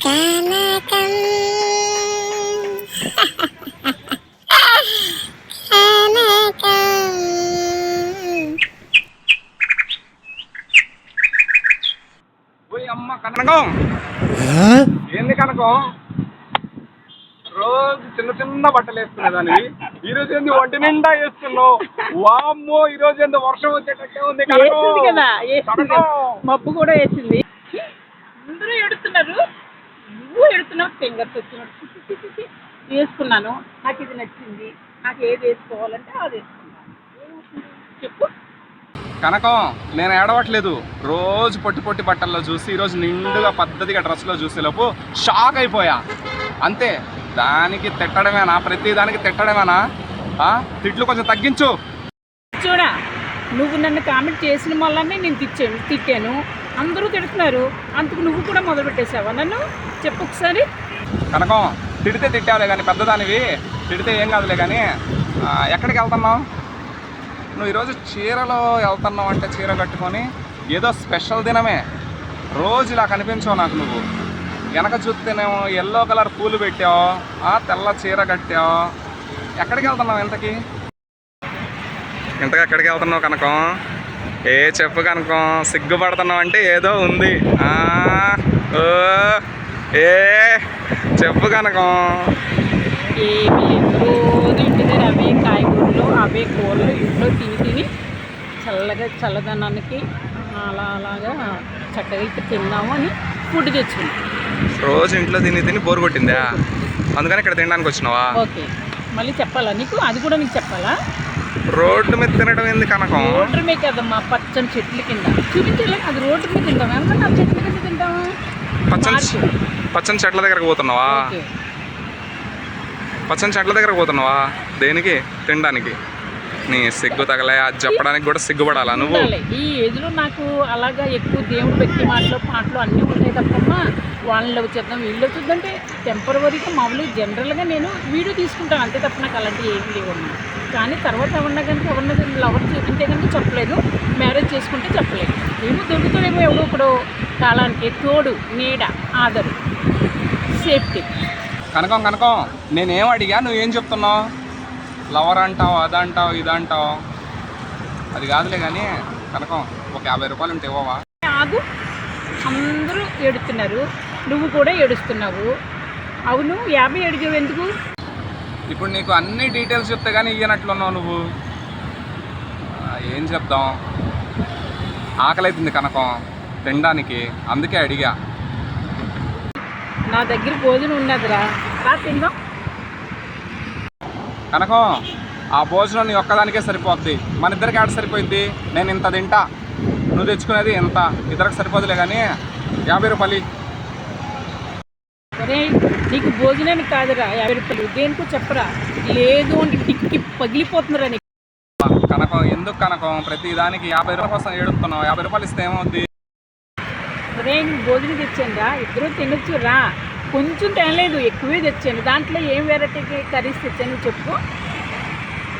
కనకం కనకం ఓయ్ అమ్మ కనకం. ఏంది కనకం? రోజు చిన్న చిన్న బట్టలు వేసుకునేదానివి. ఈ రోజు ఏంది ఒంటి నిండా వేస్తున్నావు వామ్మో ఈ రోజు ఏంది వర్షం వచ్చేటట్టే ఉంది కదా. మబ్బు కూడా వేసింది అందరూ ఎడుతున్నారు నువ్వు ఎడుతున్నావు ఫింగర్స్ వచ్చినట్టు వేసుకున్నాను. నాకు ఇది నచ్చింది. నాకు ఏది వేసుకోవాలంటే అది వేసుకున్నాను? చెప్పు. కనకం నేను ఏడవట్లేదు. రోజు పొట్టి పొట్టి బట్టల్లో చూసి ఈరోజు నిండుగా పద్ధతిగా డ్రెస్లో చూసేలోపు షాక్ అయిపోయా. అంతే. దానికి తిట్టడమేనా? ప్రతి దానికి తిట్టడమేనా? ఆ? తిట్లు కొంచెం తగ్గించు. చూడా నువ్వు నన్ను కామెంట్ చేసిన వల్లనే నేను తిట్టాను తిట్టాను. అందరూ తిడుతున్నారు. అందుకు నువ్వు కూడా మొదలు పెట్టేసావా నన్ను? చెప్పు ఒకసారి. కనకం. తిడితే తిట్టావులే కానీ పెద్దదానివి. తిడితే ఏం కాదులే కానీ ఎక్కడికి వెళ్తున్నావు? నువ్వు ఈరోజు చీరలో వెళ్తున్నావు అంటే చీర కట్టుకొని ఏదో స్పెషల్ దినమే. రోజు ఇలా కనిపించావు నాకు నువ్వు. వెనక చూస్తేనేమో ఎల్లో కలర్ పూలు పెట్టావు ఆ తెల్ల చీర కట్టావు. ఎక్కడికి వెళ్తున్నావు ఇంతకి? ఇంతగా ఎక్కడికి వెళ్తున్నావు కనకం? ఏ చెప్పు కనకం సిగ్గుపడుతున్నావు అంటే ఏదో ఉంది. ఆ, ఓ, ఏ. చెప్పు కనకం. ఏమీ రోజు ఇంటి దగ్గర అవే కాయగూరలు అవే కూరలు ఇంట్లో తిని తిని చల్లగా చల్లదనానికి అలా అలాగా చక్కగా ఇక్కడ తిన్నాము అని ఫుడ్ తెచ్చుకున్నాం. రోజు ఇంట్లో తిని తిని బోర్ కొట్టిందా? అందుకని ఇక్కడ తినడానికి వచ్చినావా? ఓకే. మళ్ళీ చెప్పాలా నీకు? అది కూడా నీకు చెప్పాలా? రోడ్డు మీద తినడం ఏంది కనకం? రోడ్డు మీద కదమ్మా పచ్చని చెట్ల కింద. చూపించలే అది రోడ్డు మీద తింటాం. ఆ చెట్ల కింద తింటాము పచ్చని పచ్చని చెట్ల దగ్గరకు పోతున్నావా? పచ్చని చెట్ల దగ్గరకు పోతున్నావా? దేనికి? తినడానికి. నీ సిగ్గు తగలే అది చెప్పడానికి కూడా సిగ్గుపడాలా నువ్వు. ఈ ఏజ్లో నాకు అలాగా ఎక్కువ దేవుడు వ్యక్తి మాటలు పాటలు అన్నీ ఉంటాయి తప్ప వాళ్ళని వచ్చేద్దాం వీళ్ళు వచ్చేద్దంటే టెంపరవరీగా మామూలుగా జనరల్గా నేను వీడియో తీసుకుంటాను. అంతే తప్ప నాకు అలాంటివి ఏమి లేవు. కానీ తర్వాత ఎవరన్నా కనుక ఎవరన్నా లవర్ చూపించే కనుక చెప్పలేదు. మ్యారేజ్ చేసుకుంటే చెప్పలేదు. ఏమో దొరుకుతాడేమో ఎవడో ఒకడు కాలానికి. తోడు నీడ ఆదరు. సేఫ్టీ. కనకం కనకం నేనేం అడిగా? నువ్వేం చెప్తున్నావు? లవర్ అంటావు అదంటావు ఇదంటావు అది కాదులే కానీ కనకం ఒక యాభై రూపాయలు ఉంటే ఇవ్వవా? ఆగు అందరూ ఏడుస్తున్నారు. నువ్వు కూడా ఏడుస్తున్నావు. అవును యాభై అడిగావు ఎందుకు? ఇప్పుడు నీకు అన్ని డీటెయిల్స్ చెప్తే కానీ ఇయ్యనట్లున్నావు నువ్వు. ఏం చెప్దాం? ఆకలి అవుతుంది కనకం తినడానికి. అందుకే అడిగా. నా దగ్గర భోజనం ఉన్నదిరా. తిందాం. కనకం ఆ భోజనం నీ ఒక్కదానికే సరిపోద్ది. మన ఇద్దరికి ఆడ సరిపోయింది నేను ఇంత తింటా. నువ్వు తెచ్చుకునేది ఎంత ఇద్దరికి సరిపోదులే కానీ యాభై రూపాయలు ఒరే నీకు భోజనానికి కాదురా యాభై రూపాయలు. దేనికో చెప్పరా. లేదు అంటే టిక్కి పగిలిపోతుందిరా నీకు కనకం ఎందుకు కనకం? ప్రతి దానికి యాభై రూపాయల కోసం ఏడుస్తున్నావు. యాభై రూపాయలు ఇస్తే ఏమవుద్ది? ఒరే నీకు భోజనం తెచ్చాను రా ఇద్దరు తినొచ్చు రా. కొంచెం తినలేదు ఎక్కువే తెచ్చాను. దాంట్లో ఏం వెరైటీ కర్రీస్ తెచ్చాను చెప్పు.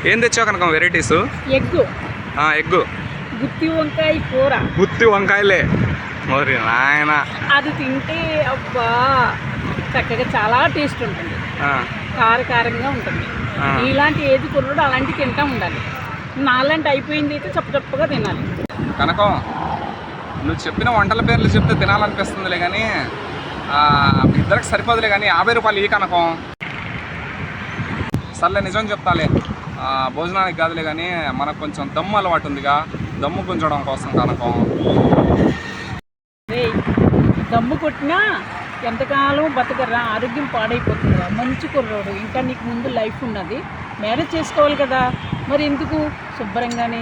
ఏం తెచ్చావు కనకం వెరైటీస్? ఎగ్గు. ఎగ్గు. గుత్తి వంకాయ కూర. గుత్తి వంకాయలే. మరి నాయన. అది తింటే అబ్బా. చక్కగా చాలా టేస్ట్ ఉంటుంది. కారకారంగా ఉంటుంది. ఇలాంటి ఏది కుర్రడు అలాంటి తింటా ఉండాలి. నాలాంటి అయిపోయింది అయితే చప్ప చప్పగా తినాలి. కనకం నువ్వు చెప్పిన వంటల పేర్లు చెప్తే తినాలనిపిస్తుందిలే కానీ ఇద్దరికి సరిపోదులే కానీ యాభై రూపాయలు ఈ కనకం. సర్లే నిజం చెప్తాలే. భోజనానికి కాదులే కానీ మనకు కొంచెం దమ్ము అలవాటు ఉందిగా. దమ్ము గుంజడం కోసం కనకం. దమ్ము కొట్టినా ఎంతకాలం బతకరా? ఆరోగ్యం పాడైపోతుందిరా మంచి కుర్రోడు. ఇంకా నీకు ముందు లైఫ్ ఉన్నది. మ్యారేజ్ చేసుకోవాలి కదా. మరి ఎందుకు? శుభ్రంగానే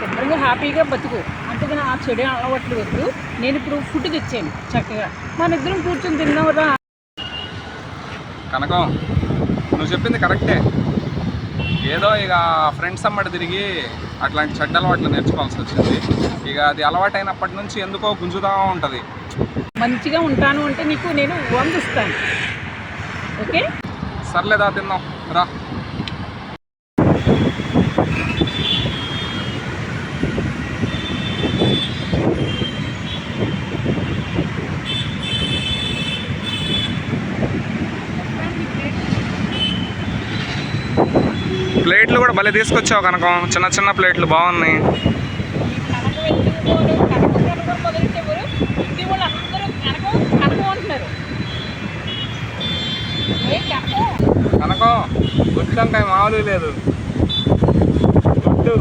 శుభ్రంగా హ్యాపీగా బతుకు. అంతేగాని ఆ చెడు అలవాట్లు వద్దు. నేను ఇప్పుడు ఫుడ్ తెచ్చాను చక్కగా. మన ఇద్దరం కూర్చొని తిన్నావురా కనకం నువ్వు చెప్పింది కరెక్టే. ఏదో ఇక ఫ్రెండ్స్ అమ్మడి తిరిగి అట్లాంటి చెడ్డ అలవాట్లు నేర్చుకోవాల్సి వచ్చింది. ఇక అది అలవాటైనప్పటి నుంచి ఎందుకో గుంజుతా ఉంటుంది. మంచిగా ఉంటాను అంటే నీకు నేను వందిస్తాను. ఓకే? సర్లేదా తిన్నాం రా. ప్లేట్లు కూడా భలే తీసుకొచ్చావు కనుక. చిన్న చిన్న ప్లేట్లు బాగున్నాయి. కనకం గుడ్డు మామూలు లేదు. గుట్టు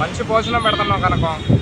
మంచి పోషణ పెడుతున్నాం కనకం.